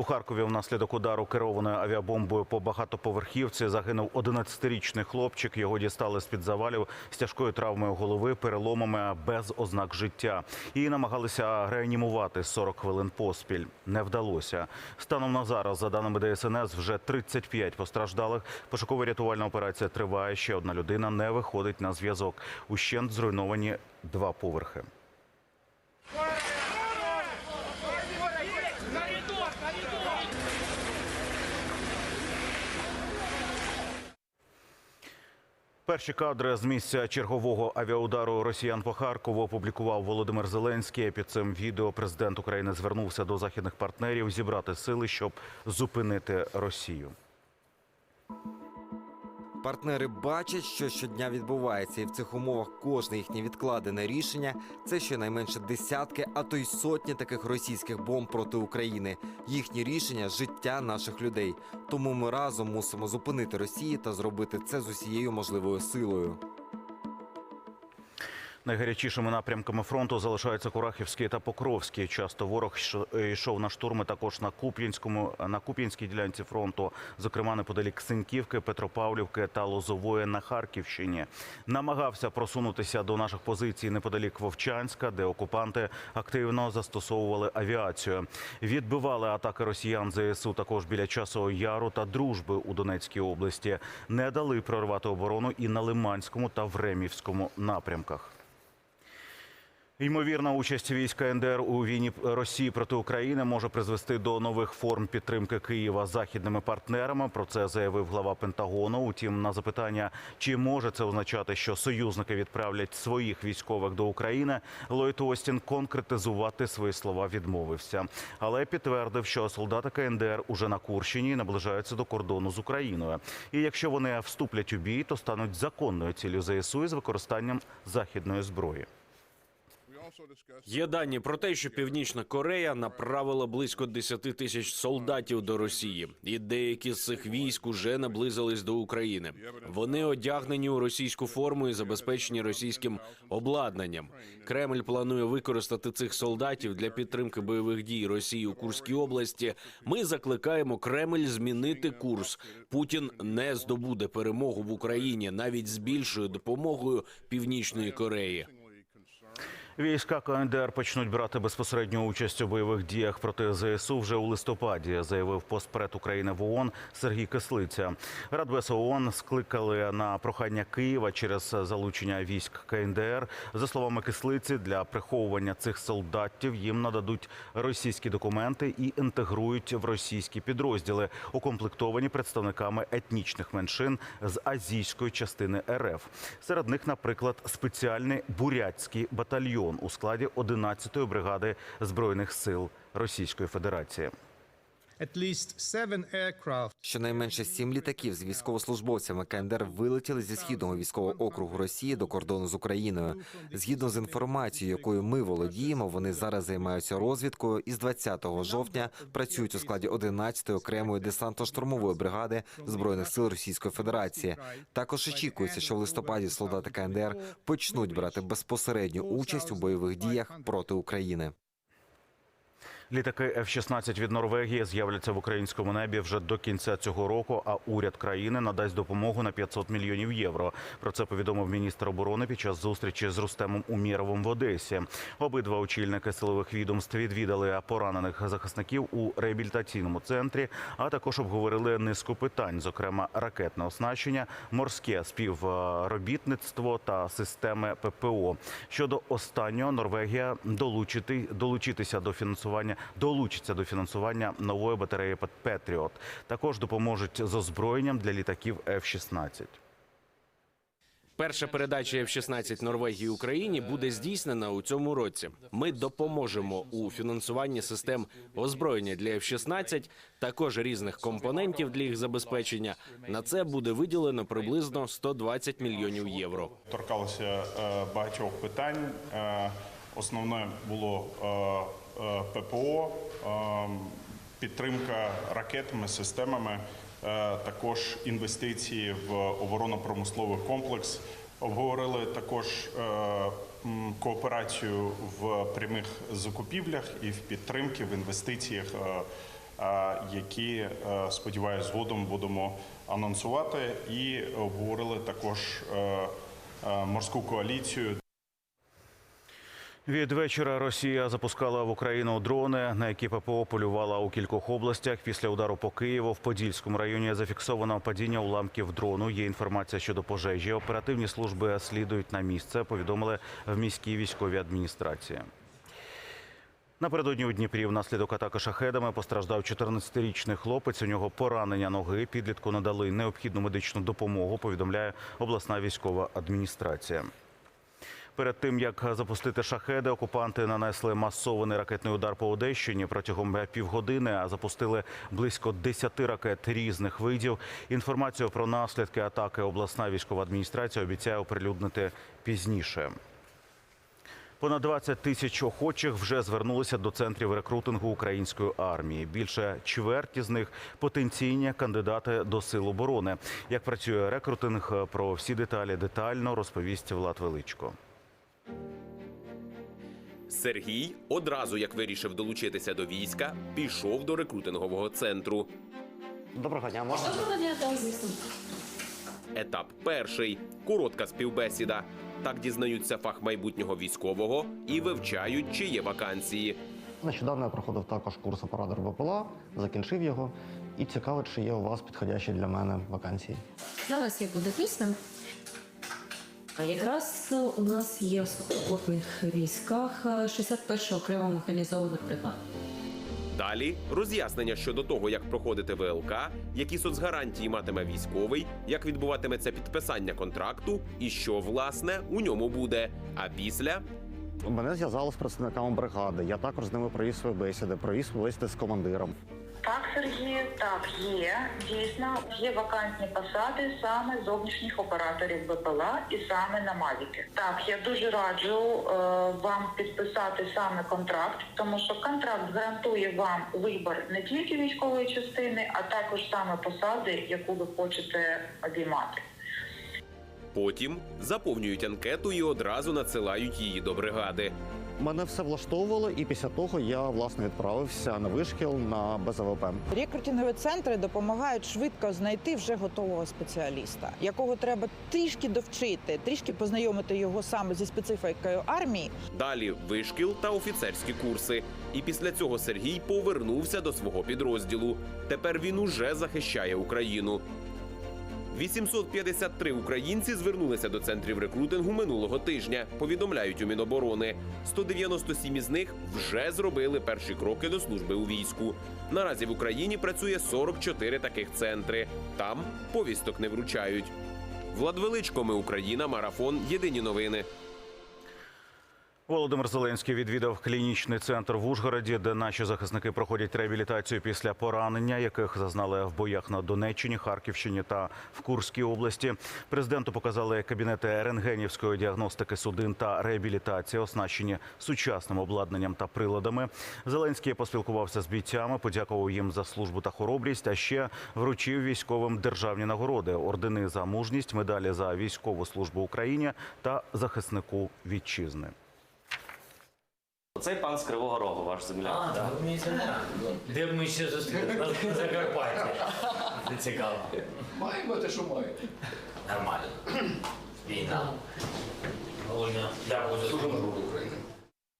У Харкові внаслідок удару керованою авіабомбою по багатоповерхівці загинув 11-річний хлопчик. Його дістали з-під завалів з тяжкою травмою голови, переломами без ознак життя. Її намагалися реанімувати 40 хвилин поспіль. Не вдалося. Станом на зараз, за даними ДСНС, вже 35 постраждалих. Пошукова рятувальна операція триває. Ще одна людина не виходить на зв'язок. Ущент зруйновані два поверхи. Перші кадри з місця чергового авіаудару росіян по Харкову опублікував Володимир Зеленський. Під цим відео президент України звернувся до західних партнерів зібрати сили, щоб зупинити Росію. Партнери бачать, що щодня відбувається, і в цих умовах кожне їхнє відкладене рішення це щонайменше десятки, а то й сотні таких російських бомб проти України. Їхні рішення життя наших людей. Тому ми разом мусимо зупинити Росію та зробити це з усією можливою силою. Найгарячішими напрямками фронту залишаються Курахівський та Покровський. Часто ворог йш- йшов на штурми також на Куп'янському на Куп'янській ділянці фронту, зокрема неподалік Синьківки, Петропавлівки та Лозової на Харківщині. Намагався просунутися до наших позицій неподалік Вовчанська, де окупанти активно застосовували авіацію. Відбивали атаки росіян ЗСУ також біля Часового Яру та Дружби у Донецькій області. Не дали прорвати оборону і на Лиманському та Времівському напрямках. Ймовірна участь військ НДР у війні Росії проти України може призвести до нових форм підтримки Києва західними партнерами. Про це заявив глава Пентагону. Утім, на запитання, чи може це означати, що союзники відправлять своїх військових до України, Ллойд Остін конкретизувати свої слова відмовився, але підтвердив, що солдати КНДР уже на Курщині і наближаються до кордону з Україною. І якщо вони вступлять у бій, то стануть законною ціллю ЗСУ із використанням західної зброї. Є дані про те, що Північна Корея направила близько 10 тисяч солдатів до Росії, і деякі з цих військ уже наблизились до України. Вони одягнені у російську форму і забезпечені російським обладнанням. Кремль планує використати цих солдатів для підтримки бойових дій Росії у Курській області. Ми закликаємо Кремль змінити курс. Путін не здобуде перемогу в Україні навіть з більшою допомогою Північної Кореї. Війська КНДР почнуть брати безпосередню участь у бойових діях проти ЗСУ вже у листопаді, заявив постпред України в ООН Сергій Кислиця. Радбез ООН скликали на прохання Києва через залучення військ КНДР. За словами Кислиці, для приховування цих солдатів їм нададуть російські документи і інтегрують в російські підрозділи, укомплектовані представниками етнічних меншин з азійської частини РФ. Серед них, наприклад, спеціальний бурятський батальйон у складі 11-ї бригади збройних сил Російської Федерації. Щонайменше сім літаків з військовослужбовцями КНДР вилетіли зі східного військового округу Росії до кордону з Україною. Згідно з інформацією, якою ми володіємо, вони зараз займаються розвідкою і з 20 жовтня працюють у складі 11-ї окремої десантно-штурмової бригади збройних сил Російської Федерації. Також очікується, що в листопаді солдати КНДР почнуть брати безпосередню участь у бойових діях проти України. Літаки F-16 від Норвегії з'являться в українському небі вже до кінця цього року. А уряд країни надасть допомогу на 500 мільйонів євро. Про це повідомив міністр оборони під час зустрічі з Рустемом Умєровим в Одесі. Обидва очільники силових відомств відвідали поранених захисників у реабілітаційному центрі, а також обговорили низку питань, зокрема ракетне оснащення, морське співробітництво та системи ППО. Щодо останнього, Норвегія долучити долучитися до фінансування долучиться до фінансування нової батареї Петріот. Також допоможуть з озброєнням для літаків F-16. Перша передача F-16 Норвегії Україні буде здійснена у цьому році. Ми допоможемо у фінансуванні систем озброєння для F-16, також різних компонентів для їх забезпечення. На це буде виділено приблизно 120 мільйонів євро. торкалося е, багатьох питань. Е, Основне було е, ППО, е, підтримка ракетами, системами, е, також інвестиції в оборонно-промисловий комплекс. Обговорили також е, кооперацію в прямих закупівлях і в підтримці в інвестиціях. е, е, які е, сподіваюся згодом будемо анонсувати. І обговорили також е, е, морську коаліцію Від вечора Росія запускала в Україну дрони, на які ППО полювала у кількох областях. Після удару по Києву в Подільському районі зафіксовано падіння уламків дрону. Є інформація щодо пожежі. Оперативні служби слідують на місце. Повідомили в міській військовій адміністрації. Напередодні у Дніпрі внаслідок атаки шахедами постраждав 14-річний хлопець. У нього поранення ноги. Підлітку надали необхідну медичну допомогу. Повідомляє обласна військова адміністрація. Перед тим як запустити шахеди, окупанти нанесли масований ракетний удар по Одещині протягом півгодини. А запустили близько 10 ракет різних видів. Інформацію про наслідки атаки обласна військова адміністрація обіцяє оприлюднити пізніше. Понад 20 тисяч охочих вже звернулися до центрів рекрутингу української армії. Більше чверті з них потенційні кандидати до сил оборони. Як працює рекрутинг, про всі деталі детально розповість Влад Величко. Сергій одразу як вирішив долучитися до війська, пішов до рекрутингового центру. Доброго дня, можна? Доброго дня, так, звісно. Етап перший коротка співбесіда. Так дізнаються фах майбутнього військового і вивчають, чи є вакансії. Нещодавно я проходив також курс оператор БПЛА, закінчив його. І цікаво, чи є у вас підходящі для мене вакансії. Зараз я буду пісня. А якраз у нас є в сухопутних військах 61 окрема механізована бригада. Далі роз'яснення щодо того, як проходити ВЛК, які соцгарантії матиме військовий, як відбуватиметься підписання контракту і що власне у ньому буде. А після Мене зв'язали з представниками бригади. Я також з ними провів свої бесіди, провів бесіди з командиром. Так, Сергію, так, є. Дійсно, є вакантні посади саме зовнішніх операторів БПЛА і саме на Мавіки. Так, я дуже раджу е, вам підписати саме контракт, тому що контракт гарантує вам вибір не тільки військової частини, а також саме посади, яку ви хочете обіймати. потім заповнюють анкету і одразу надсилають її до бригади. Мене все влаштовувало, і після того я власне відправився на вишкіл на БЗВП. Рекрутингові центри допомагають швидко знайти вже готового спеціаліста, якого треба трішки довчити, трішки познайомити його саме зі специфікою армії. Далі вишкіл та офіцерські курси. І після цього Сергій повернувся до свого підрозділу. Тепер він уже захищає Україну. 853 українці звернулися до центрів рекрутингу минулого тижня. Повідомляють у Міноборони. 197 із них вже зробили перші кроки до служби у війську. Наразі в Україні працює 44 таких центри. Там повісток не вручають. Влад Величко, ми Україна, марафон. Єдині новини. Володимир Зеленський відвідав клінічний центр в Ужгороді, де наші захисники проходять реабілітацію після поранення, яких зазнали в боях на Донеччині, Харківщині та в Курській області. Президенту показали кабінети рентгенівської діагностики судин та реабілітації, оснащені сучасним обладнанням та приладами. Зеленський поспілкувався з бійцями, подякував їм за службу та хоробрість. А ще вручив військовим державні нагороди, ордени за мужність, медалі за військову службу Україні та захиснику вітчизни. Цей пан з Кривого Рогу, ваш земляк. А, так, мені це не Де б ми ще зустрілися? На Закарпатті. Це цікаво. Маємо те, що маємо. Нормально. Війна. Володя, дякую за службу.